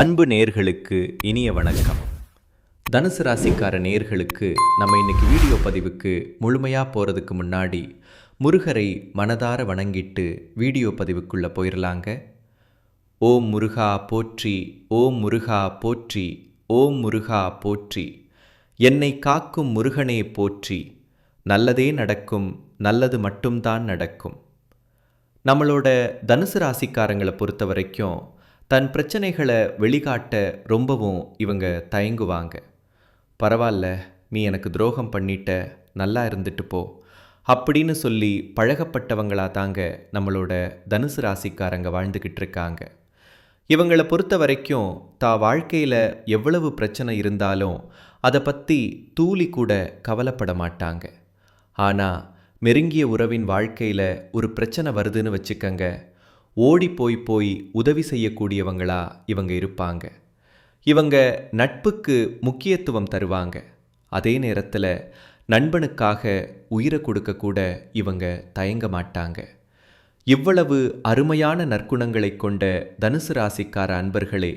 அன்பு நேர்களுக்கு இனிய வணக்கம். தனுசு ராசிக்கார நேர்களுக்கு நம்ம இன்னைக்கு வீடியோ பதிவுக்கு முழுமையாக போகிறதுக்கு முன்னாடி முருகரை மனதார வணங்கிட்டு வீடியோ பதிவுக்குள்ளே போயிடலாங்க ஓம் முருகா போற்றி ஓம் முருகா போற்றி ஓம் முருகா போற்றி. என்னை காக்கும் முருகனே போற்றி நல்லதே நடக்கும் நல்லது மட்டும்தான் நடக்கும். நம்மளோட தனுசு ராசிக்காரங்களை பொறுத்த வரைக்கும் தன் பிரச்சனைகளை வெளிக்காட்ட ரொம்பவும் இவங்க தயங்குவாங்க. பரவாயில்ல நீ எனக்கு துரோகம் பண்ணிட்ட நல்லா இருந்துட்டு போ. அப்படின்னு சொல்லி பழகப்பட்டவங்களா தாங்க நம்மளோட தனுசு ராசிக்காரங்க வாழ்ந்துக்கிட்டு இருக்காங்க. இவங்களை பொறுத்த வரைக்கும் தா வாழ்க்கையில் எவ்வளவு பிரச்சனை இருந்தாலும் அதை பற்றி தூளி கூட கவலைப்பட மாட்டாங்க. ஆனால் நெருங்கிய உறவின் வாழ்க்கையில் ஒரு பிரச்சனை வருதுன்னு வச்சுக்கங்க ஓடி போய் போய் உதவி செய்யக்கூடியவங்களா இவங்க இருப்பாங்க. இவங்க நட்புக்கு முக்கியத்துவம் தருவாங்க. அதே நேரத்தில் நண்பனுக்காக உயிரை கொடுக்கக்கூட இவங்க தயங்க மாட்டாங்க. இவ்வளவு அருமையான நற்குணங்களை கொண்ட தனுசு ராசிக்கார அன்பர்களே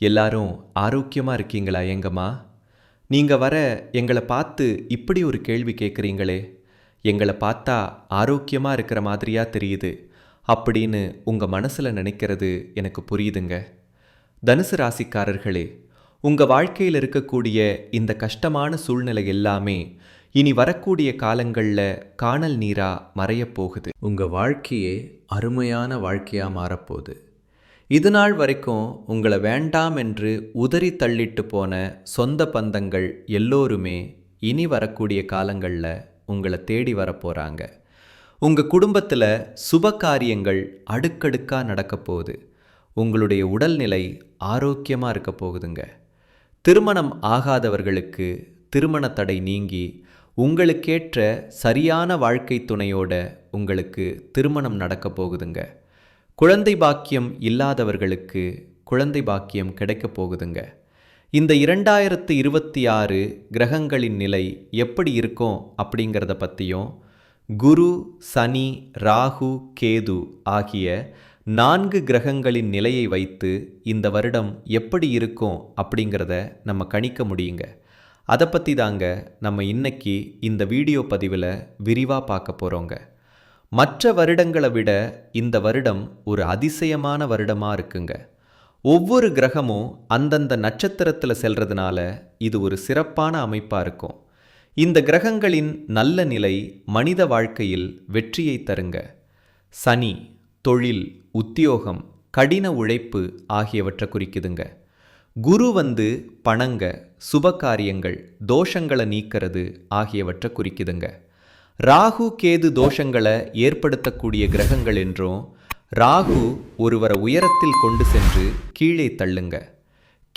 எல்லாரும் ஆரோக்கியமாக இருக்கீங்களா எங்கம்மா? நீங்கள் வர எங்களை பார்த்து இப்படி ஒரு கேள்வி கேட்குறீங்களே எங்களை பார்த்தா ஆரோக்கியமாக இருக்கிற மாதிரியா தெரியுது. அப்படின்னு உங்கள் மனசில் நினைக்கிறது எனக்கு புரியுதுங்க. தனுசு ராசிக்காரர்களே உங்கள் வாழ்க்கையில் இருக்கக்கூடிய இந்த கஷ்டமான சூழ்நிலை எல்லாமே இனி வரக்கூடிய காலங்களில் காணல் நீரா மறையப் போகுது. உங்கள் வாழ்க்கையே அருமையான வாழ்க்கையாக மாறப்போகுது. இது நாள் வரைக்கும் உங்களை வேண்டாம் என்று உதறி தள்ளிட்டு போன சொந்த பந்தங்கள் எல்லோருமே இனி வரக்கூடிய காலங்களில் உங்களை தேடி வரப்போகிறாங்க உங்கள் குடும்பத்தில் சுப காரியங்கள் அடுக்கடுக்காக நடக்க போகுது. உங்களுடைய உடல்நிலை ஆரோக்கியமாக இருக்க போகுதுங்க. திருமணம் ஆகாதவர்களுக்கு திருமண தடை நீங்கி உங்களுக்கேற்ற சரியான வாழ்க்கை துணையோட உங்களுக்கு திருமணம் நடக்க போகுதுங்க. குழந்தை பாக்கியம் இல்லாதவர்களுக்கு குழந்தை பாக்கியம் கிடைக்க போகுதுங்க. இந்த இரண்டாயிரத்து இருபத்தி ஆறு கிரகங்களின் நிலை எப்படி இருக்கும் அப்படிங்கிறத பற்றியும் குரு சனி ராகு கேது ஆகிய நான்கு கிரகங்களின் நிலையை வைத்து இந்த வருடம் எப்படி இருக்கும் அப்படிங்கிறத நம்ம கணிக்க முடியுங்க. அதை பற்றி தாங்க நம்ம இன்னைக்கு இந்த வீடியோ பதிவில் விரிவாக பார்க்க போகிறோங்க மற்ற வருடங்களை விட இந்த வருடம் ஒரு அதிசயமான வருடமாக இருக்குங்க. ஒவ்வொரு கிரகமும் அந்தந்த நட்சத்திரத்தில் செல்றதுனால இது ஒரு சிறப்பான அமைப்பாக இருக்கும். இந்த கிரகங்களின் நல்ல நிலை மனித வாழ்க்கையில் வெற்றியை தருங்க. சனி தொழில் உத்தியோகம் கடின உழைப்பு ஆகியவற்றை குறிக்குதுங்க. குரு வந்து பணங்க சுபகாரியங்கள் தோஷங்களை நீக்கிறது ஆகியவற்றை குறிக்குதுங்க. ராகு கேது தோஷங்களை ஏற்படுத்தக்கூடிய கிரகங்கள் என்றும் ராகு ஒருவரை உயரத்தில் கொண்டு சென்று கீழே தள்ளுங்க.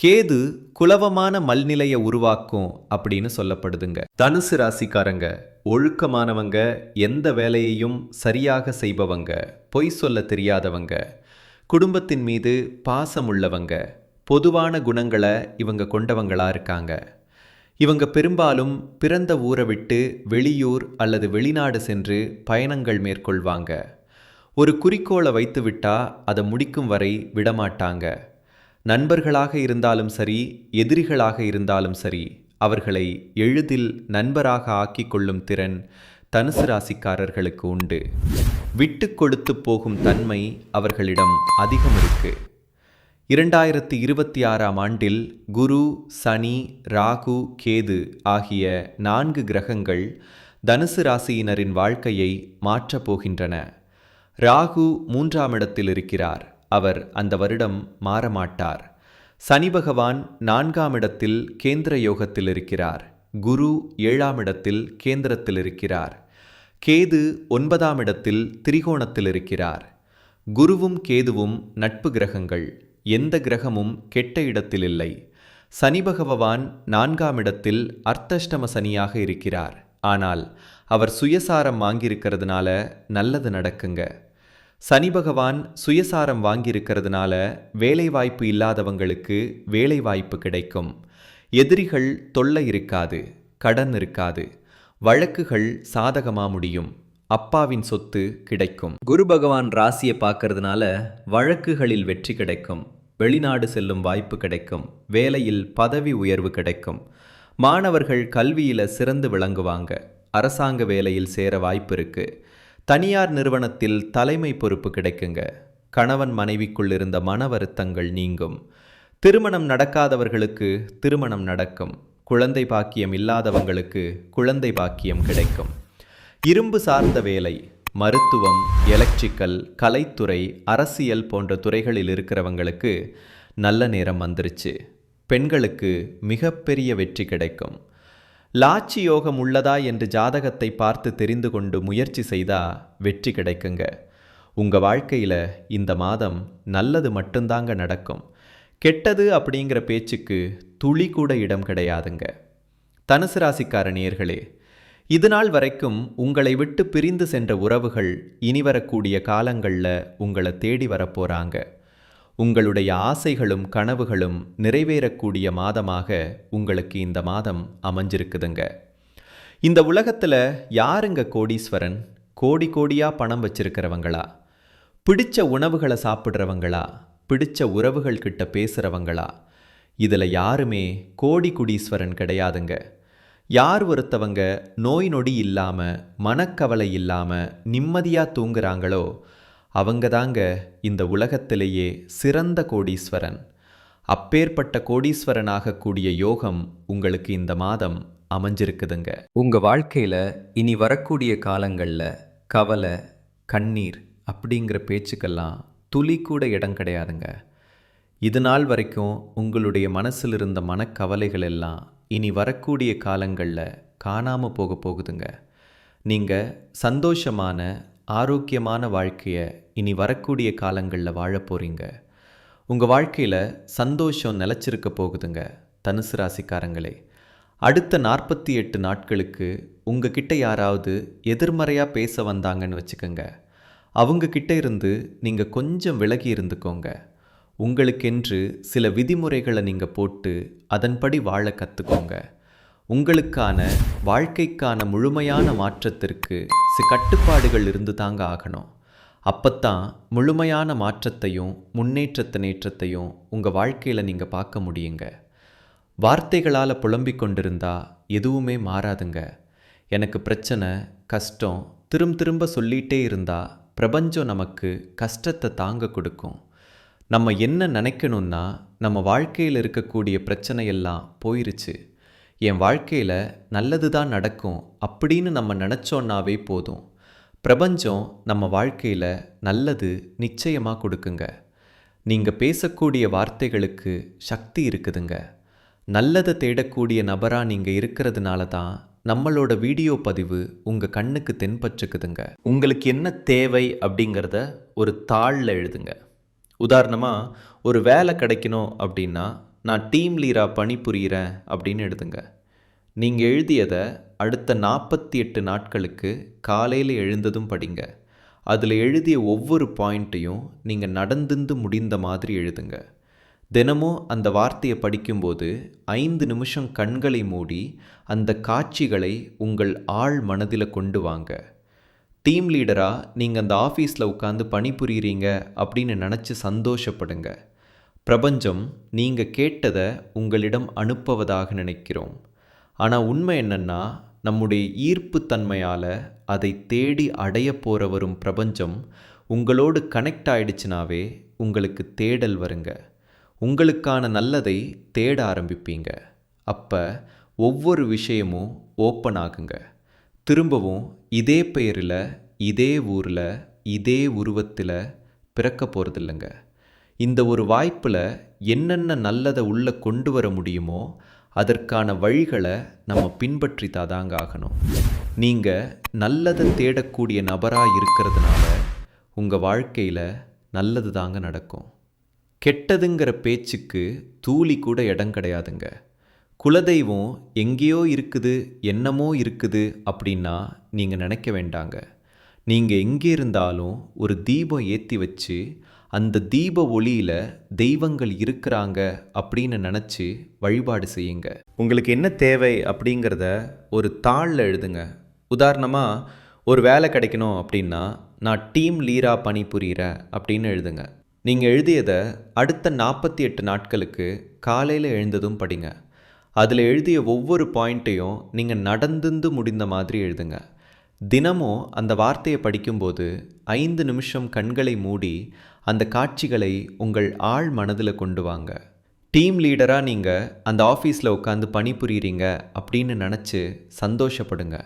கேது குலவமான மல்நிலையை உருவாக்கும் அப்படின்னு சொல்லப்படுதுங்க. தனுசு ராசிக்காரங்க ஒழுக்கமானவங்க எந்த வேலையையும் சரியாக செய்பவங்க பொய் சொல்ல தெரியாதவங்க குடும்பத்தின் மீது பாசம் உள்ளவங்க பொதுவான குணங்களை இவங்க கொண்டவங்களா இருக்காங்க. இவங்க பெரும்பாலும் பிறந்த ஊரை விட்டு வெளியூர் அல்லது வெளிநாடு சென்று பயணங்கள் மேற்கொள்வாங்க. ஒரு குறிக்கோளை வைத்துவிட்டா அதை முடிக்கும் வரை விடமாட்டாங்க. நண்பர்களாக இருந்தாலும் சரி எதிரிகளாக இருந்தாலும் சரி அவர்களை எளிதில் நண்பராக ஆக்கிக் கொள்ளும் திறன் தனுசு ராசிக்காரர்களுக்கு உண்டு. விட்டு கொடுத்து போகும் தன்மை அவர்களிடம் அதிகம் இருக்கு. இரண்டாயிரத்தி இருபத்தி ஆறாம் ஆண்டில் குரு சனி ராகு கேது ஆகிய நான்கு கிரகங்கள் தனுசு ராசியினரின் வாழ்க்கையை மாற்றப் போகின்றன. ராகு மூன்றாம் இடத்தில் இருக்கிறார். அவர் அந்த வருடம் மாறமாட்டார். சனி பகவான் நான்காம் இடத்தில் கேந்திர யோகத்தில் இருக்கிறார். குரு ஏழாம் இடத்தில் கேந்திரத்தில் இருக்கிறார். கேது ஒன்பதாம் இடத்தில் திரிகோணத்தில் இருக்கிறார். குருவும் கேதுவும் நட்பு கிரகங்கள். எந்த கிரகமும் கெட்ட இடத்தில் இல்லை. சனி பகவான் நான்காம் இடத்தில் அர்த்தஷ்டம சனியாக இருக்கிறார். ஆனால் அவர் சுயசாரம் வாங்கியிருக்கிறதுனால நல்லது நடக்குங்க. சனி பகவான் சுயசாரம் வாங்கியிருக்கிறதுனால வேலைவாய்ப்பு இல்லாதவங்களுக்கு வேலைவாய்ப்பு கிடைக்கும். எதிரிகள் தொல்லை இருக்காது கடன் இருக்காது வழக்குகள் சாதகமா முடியும் அப்பாவின் சொத்து கிடைக்கும். குரு பகவான் ராசியை பார்க்கறதுனால வழக்குகளில் வெற்றி கிடைக்கும் வெளிநாடு செல்லும் வாய்ப்பு கிடைக்கும் வேலையில் பதவி உயர்வு கிடைக்கும். மாணவர்கள் கல்வியில் சிறந்து விளங்குவாங்க அரசாங்க வேலையில் சேர வாய்ப்பு இருக்கு. தனியார் நிறுவனத்தில் தலைமை பொறுப்பு கிடைக்குங்க. கணவன் மனைவிக்குள் இருந்த மன வருத்தங்கள் நீங்கும். திருமணம் நடக்காதவர்களுக்கு திருமணம் நடக்கும். குழந்தை பாக்கியம் இல்லாதவங்களுக்கு குழந்தை பாக்கியம் கிடைக்கும். இரும்பு சார்ந்த வேலை மருத்துவம் எலக்ட்ரிக்கல் கலைத்துறை அரசியல் போன்ற துறைகளில் இருக்கிறவங்களுக்கு நல்ல நேரம் வந்துருச்சு. பெண்களுக்கு மிகப்பெரிய வெற்றி கிடைக்கும். லாச்சி யோகம் உள்ளதா என்று ஜாதகத்தை பார்த்து தெரிந்து கொண்டு முயற்சி செய்தா வெற்றி கிடைக்குங்க. உங்கள் வாழ்க்கையில் இந்த மாதம் நல்லது மட்டும்தாங்க நடக்கும். கெட்டது அப்படிங்கிற பேச்சுக்கு துளி கூட இடம் கிடையாதுங்க. தனுசு ராசிக்கார நேர்களே இதுநாள் வரைக்கும் உங்களை விட்டு பிரிந்து சென்ற உறவுகள் இனி வரக்கூடிய காலங்களில் உங்களை தேடி வரப்போகிறாங்க உங்களுடைய ஆசைகளும் கனவுகளும் நிறைவேறக்கூடிய மாதமாக உங்களுக்கு இந்த மாதம் அமைஞ்சிருக்குதுங்க. இந்த உலகத்தில் யாருங்க கோடீஸ்வரன்? கோடி கோடியாக பணம் வச்சிருக்கிறவங்களா? பிடிச்ச உணவுகளை சாப்பிட்றவங்களா? பிடிச்ச உறவுகள் கிட்ட பேசுகிறவங்களா இதில் யாருமே கோடி குடீஸ்வரன் கிடையாதுங்க. யார் ஒருத்தவங்க நோய் நொடி இல்லாமல் மனக்கவலை இல்லாமல் நிம்மதியாக தூங்குறாங்களோ அவங்க தாங்க இந்த உலகத்திலேயே சிறந்த கோடீஸ்வரன். அப்பேற்பட்ட கோடீஸ்வரனாக கூடிய யோகம் உங்களுக்கு இந்த மாதம் அமைஞ்சிருக்குதுங்க. உங்கள் வாழ்க்கையில் இனி வரக்கூடிய காலங்களில் கவலை கண்ணீர் அப்படிங்கிற பேச்சுக்கெல்லாம் துளி கூட இடம் கிடையாதுங்க. இது நாள் வரைக்கும் உங்களுடைய மனசில் இருந்த மனக்கவலைகள் எல்லாம் இனி வரக்கூடிய காலங்களில் காணாமல் போக போகுதுங்க. நீங்கள் சந்தோஷமான ஆரோக்கியமான வாழ்க்கையை இனி வரக்கூடிய காலங்களில் வாழ போகிறீங்க உங்கள் வாழ்க்கையில் சந்தோஷம் நிலச்சிருக்க போகுதுங்க தனுசு ராசிக்காரங்களே. அடுத்த நாற்பத்தி எட்டு நாட்களுக்கு உங்ககிட்ட யாராவது எதிர்மறையாக பேச வந்தாங்கன்னு வச்சுக்கோங்க. அவங்க கிட்ட இருந்து நீங்கள் கொஞ்சம் விலகி இருந்துக்கோங்க. உங்களுக்கென்று சில விதிமுறைகளை நீங்கள் போட்டு அதன்படி வாழ கற்றுக்கோங்க உங்களுக்கான வாழ்க்கைக்கான முழுமையான மாற்றத்திற்கு சில கட்டுப்பாடுகள் இருந்து தாங்க ஆகணும். அப்பத்தான் முழுமையான மாற்றத்தையும் முன்னேற்றத்தை நேற்றத்தையும் உங்கள் வாழ்க்கையில் நீங்கள் பார்க்க முடியுங்க. வார்த்தைகளால் புலம்பிக் கொண்டிருந்தா எதுவுமே மாறாதுங்க. எனக்கு பிரச்சனை கஷ்டம் திரும்ப திரும்ப சொல்லிகிட்டே இருந்தால் பிரபஞ்சம் நமக்கு கஷ்டத்தை தாங்க கொடுக்கும். நம்ம என்ன நினைக்கணும்னா நம்ம வாழ்க்கையில் இருக்கக்கூடிய பிரச்சனையெல்லாம் போயிருச்சு. என் வாழ்க்கையில் நல்லது தான் நடக்கும் அப்படின்னு நம்ம நினச்சோன்னாவே போதும். பிரபஞ்சம் நம்ம வாழ்க்கையில் நல்லது நிச்சயமாக கொடுக்குங்க. நீங்கள் பேசக்கூடிய வார்த்தைகளுக்கு சக்தி இருக்குதுங்க. நல்லதை தேடக்கூடிய நபராக நீங்கள் இருக்கிறதுனால தான் நம்மளோட வீடியோ பதிவு உங்கள் கண்ணுக்கு தென்பற்றுக்குதுங்க. உங்களுக்கு என்ன தேவை அப்படிங்கிறத ஒரு தாளில் எழுதுங்க. உதாரணமாக ஒரு வேலை கிடைக்கணும் அப்படின்னா நான் டீம் லீராக பணிபுரிகிறேன் அப்படின்னு எழுதுங்க. நீங்கள் எழுதியதை அடுத்த நாற்பத்தி எட்டு நாட்களுக்கு காலையில் எழுந்ததும் படிங்க. அதில் எழுதிய ஒவ்வொரு பாயிண்ட்டையும் நீங்கள் நடந்துந்து முடிந்த மாதிரி எழுதுங்க. தினமும் அந்த வார்த்தையை படிக்கும்போது ஐந்து நிமிஷம் கண்களை மூடி அந்த காட்சிகளை உங்கள் ஆழ் மனதில் கொண்டு வாங்க. டீம் லீடராக நீங்கள் அந்த ஆஃபீஸில் உட்காந்து பணிபுரிகிறீங்க அப்படின்னு நினச்சி சந்தோஷப்படுங்க. பிரபஞ்சம் நீங்கள் கேட்டதை உங்களிடம் அனுப்புவதாக நினைக்கிறோம். ஆனால் உண்மை என்னென்னா நம்முடைய ஈர்ப்புத்தன்மையால் அதை தேடி அடைய போகிற வரும் பிரபஞ்சம் உங்களோடு கனெக்ட் ஆயிடுச்சுனாவே உங்களுக்கு தேடல் வருங்க. உங்களுக்கான நல்லதை தேட ஆரம்பிப்பீங்க. அப்போ ஒவ்வொரு விஷயமும் ஓப்பன் ஆகுங்க. திரும்பவும் இதே பெயரில் இதே ஊரில் இதே உருவத்தில் பிறக்க போகிறதில்லைங்க இந்த ஒரு வாய்ப்பில் என்னென்ன நல்லதை உள்ளே கொண்டு வர முடியுமோ அதற்கான வழிகளை நம்ம பின்பற்றி தாதாங்க ஆகணும். நீங்கள் நல்லதை தேடக்கூடிய நபராக இருக்கிறதுனால உங்கள் வாழ்க்கையில் நல்லது தாங்க நடக்கும். கெட்டதுங்கிற பேச்சுக்கு தூளி கூட இடம் கிடையாதுங்க. குலதெய்வம் எங்கேயோ இருக்குது என்னமோ இருக்குது அப்படின்னா நீங்கள் நினைக்க வேண்டாங்க. நீங்கள் எங்கே இருந்தாலும் ஒரு தீபம் ஏற்றி வச்சு அந்த தீப ஒளியில் தெய்வங்கள் இருக்கிறாங்க அப்படின்னு நினச்சி வழிபாடு செய்யுங்க. உங்களுக்கு என்ன தேவை அப்படிங்கிறத ஒரு தாளில் எழுதுங்க. உதாரணமாக ஒரு வேலை கிடைக்கணும் அப்படின்னா நான் டீம் லீரா பணிபுரிகிறேன் அப்படின்னு எழுதுங்க. நீங்கள் எழுதியதை அடுத்த நாற்பத்தி எட்டு நாட்களுக்கு காலையில் எழுந்ததும் படிங்க. அதில் எழுதிய ஒவ்வொரு பாயிண்ட்டையும் நீங்கள் நடந்துந்து முடிந்த மாதிரி எழுதுங்க. தினமும் அந்த வார்த்தையை படிக்கும்போது ஐந்து நிமிஷம் கண்களை மூடி அந்த காட்சிகளை உங்கள் ஆழ் மனதில் கொண்டு வாங்க. டீம் லீடராக நீங்கள் அந்த ஆஃபீஸில் உட்காந்து பணிபுரியுறீங்க அப்படின்னு நினச்சி சந்தோஷப்படுங்க.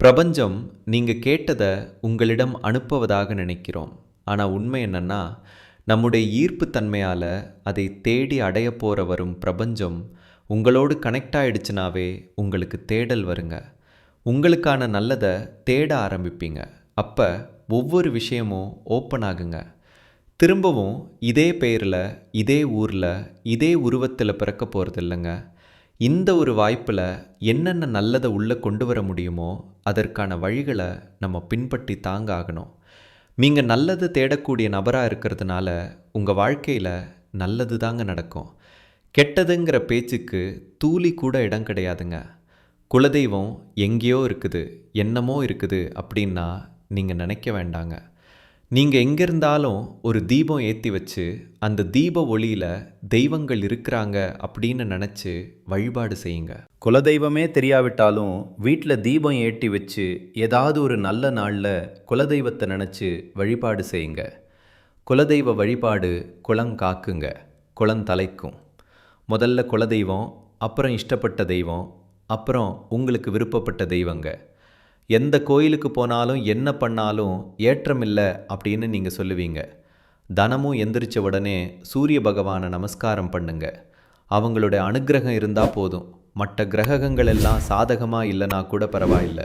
பிரபஞ்சம் நீங்கள் கேட்டதை உங்களிடம் அனுப்புவதாக நினைக்கிறோம். ஆனால் உண்மை என்னன்னா நம்முடைய ஈர்ப்புத்தன்மையால் அதை தேடி அடைய போகிற வரும் பிரபஞ்சம் உங்களோடு கனெக்ட் ஆயிடுச்சுனாவே உங்களுக்கு தேடல் வருங்க. உங்களுக்கான நல்லதை தேட ஆரம்பிப்பீங்க. அப்போ ஒவ்வொரு விஷயமும் ஓப்பன் ஆகுங்க. திரும்பவும் இதே பெயரில் இதே ஊரில் இதே உருவத்தில் பிறக்க போகிறது இல்லைங்க. இந்த ஒரு வாய்ப்பில் என்னென்ன நல்லதை உள்ளே கொண்டு வர முடியுமோ அதற்கான வழிகளை நம்ம பின்பற்றி தாங்க ஆகணும். நீங்கள் நல்லது தேடக்கூடிய நபராக இருக்கிறதுனால உங்கள் வாழ்க்கையில் நல்லது தாங்க நடக்கும். கெட்டதுங்கிற பேச்சுக்கு தூளி கூட இடம் கிடையாதுங்க. குலதெய்வம் எங்கேயோ இருக்குது என்னமோ இருக்குது அப்படின்னா நீங்கள் நினைக்க வேண்டாங்க. நீங்கள் எங்கே இருந்தாலும் ஒரு தீபம் ஏற்றி வச்சு அந்த தீப ஒளியில் தெய்வங்கள் இருக்கிறாங்க அப்படின்னு நினச்சி வழிபாடு செய்யுங்க. குலதெய்வமே தெரியாவிட்டாலும் வீட்டில் தீபம் ஏற்றி வச்சு ஏதாவது ஒரு நல்ல நாளில் குலதெய்வத்தை நினச்சி வழிபாடு செய்யுங்க. குலதெய்வ வழிபாடு குளம் காக்குங்க குளம் தலைக்கும். முதல்ல குலதெய்வம் அப்புறம் இஷ்டப்பட்ட தெய்வம் அப்புறம் உங்களுக்கு விருப்பப்பட்ட தெய்வங்க. எந்த கோயிலுக்கு போனாலும் என்ன பண்ணாலும் ஏற்றமில்லை அப்படின்னு நீங்கள் சொல்லுவீங்க. தனமும் எந்திரிச்ச உடனே சூரிய பகவானை நமஸ்காரம் பண்ணுங்க. அவங்களோட அனுக்கிரகம் இருந்தால் போதும். மற்ற கிரகங்கள் எல்லாம் சாதகமாக இல்லைனா கூட பரவாயில்லை.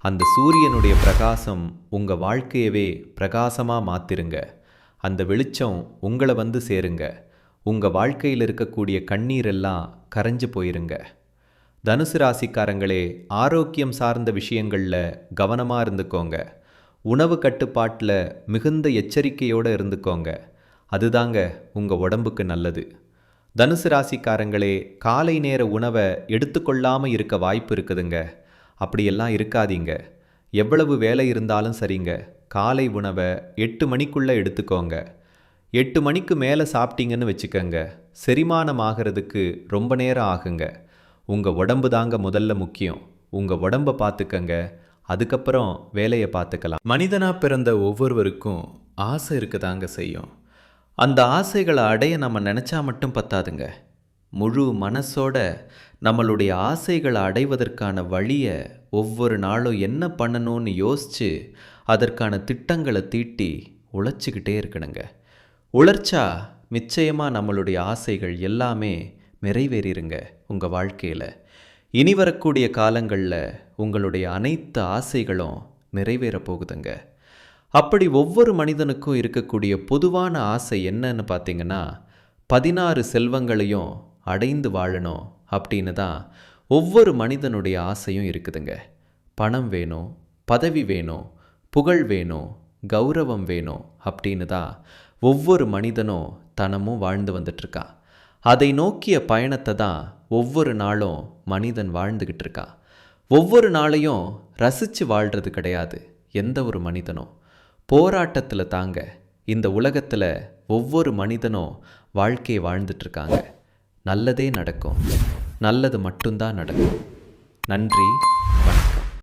அந்த சூரியனுடைய பிரகாசம் உங்கள் வாழ்க்கையவே பிரகாசமாக மாற்றிருங்க அந்த வெளிச்சம் உங்களை வந்து சேருங்க. உங்கள் வாழ்க்கையில் இருக்கக்கூடிய கண்ணீரெல்லாம் கரைஞ்சு போயிருங்க. தனுசு ராசிக்காரங்களே ஆரோக்கியம் சார்ந்த விஷயங்களில் கவனமாக இருந்துக்கோங்க. உணவு கட்டுப்பாட்டில் மிகுந்த எச்சரிக்கையோடு இருந்துக்கோங்க. அதுதாங்க உங்கள் உடம்புக்கு நல்லது. தனுசு ராசிக்காரங்களே காலை நேர உணவை எடுத்துக்கொள்ளாமல் இருக்க வாய்ப்பு இருக்குதுங்க. அப்படியெல்லாம் இருக்காதீங்க. எவ்வளவு வேலை இருந்தாலும் சரிங்க. காலை உணவை எட்டு மணிக்குள்ளே எடுத்துக்கோங்க. எட்டு மணிக்கு மேலே சாப்பிட்டீங்கன்னு வச்சுக்கோங்க. செரிமானம் ஆகிறதுக்கு ரொம்ப நேரம் ஆகுங்க. உங்கள் உடம்பு தாங்க முதல்ல முக்கியம். உங்கள் உடம்பை பார்த்துக்கங்க அதுக்கப்புறம் வேலையை பார்த்துக்கலாம் மனிதனாக பிறந்த ஒவ்வொருவருக்கும் ஆசை இருக்க தாங்க செய்யும். அந்த ஆசைகளை அடைய நம்ம நினச்சா மட்டும் பத்தாதுங்க. முழு மனசோட நம்மளுடைய ஆசைகளை அடைவதற்கான வழியை ஒவ்வொரு நாளும் என்ன பண்ணணும்னு யோசித்து அதற்கான திட்டங்களை தீட்டி உழைச்சிக்கிட்டே இருக்கணுங்க. உழைச்சா நிச்சயமாக நம்மளுடைய ஆசைகள் எல்லாமே நிறைவேறிருங்க உங்கள் வாழ்க்கையில். இனி வரக்கூடிய காலங்களில் உங்களுடைய அனைத்து ஆசைகளும் நிறைவேறப் போகுதுங்க. அப்படி ஒவ்வொரு மனிதனுக்கும் இருக்கக்கூடிய பொதுவான ஆசை என்னன்னு பார்த்தீங்கன்னா பதினாறு செல்வங்களையும் அடைந்து வாழணும் அப்படின்னு தான் ஒவ்வொரு மனிதனுடைய ஆசையும் இருக்குதுங்க. பணம் வேணும் பதவி வேணும் புகழ் வேணும் கௌரவம் வேணும் அப்படின்னு தான் ஒவ்வொரு மனிதனும் தனமும் வாழ்ந்து வந்துட்டுருக்கான் அதை நோக்கிய பயணத்தை தான் ஒவ்வொரு நாளும் மனிதன் வாழ்ந்துக்கிட்டு இருக்கான் ஒவ்வொரு நாளையும் ரசித்து வாழ்கிறது கிடையாது எந்த ஒரு மனிதனும். போராட்டத்தில் தாங்க இந்த உலகத்தில் ஒவ்வொரு மனிதனும் வாழ்க்கையை வாழ்ந்துட்டுருக்காங்க நல்லதே நடக்கும் நல்லது மட்டும்தான் நடக்கும். நன்றி.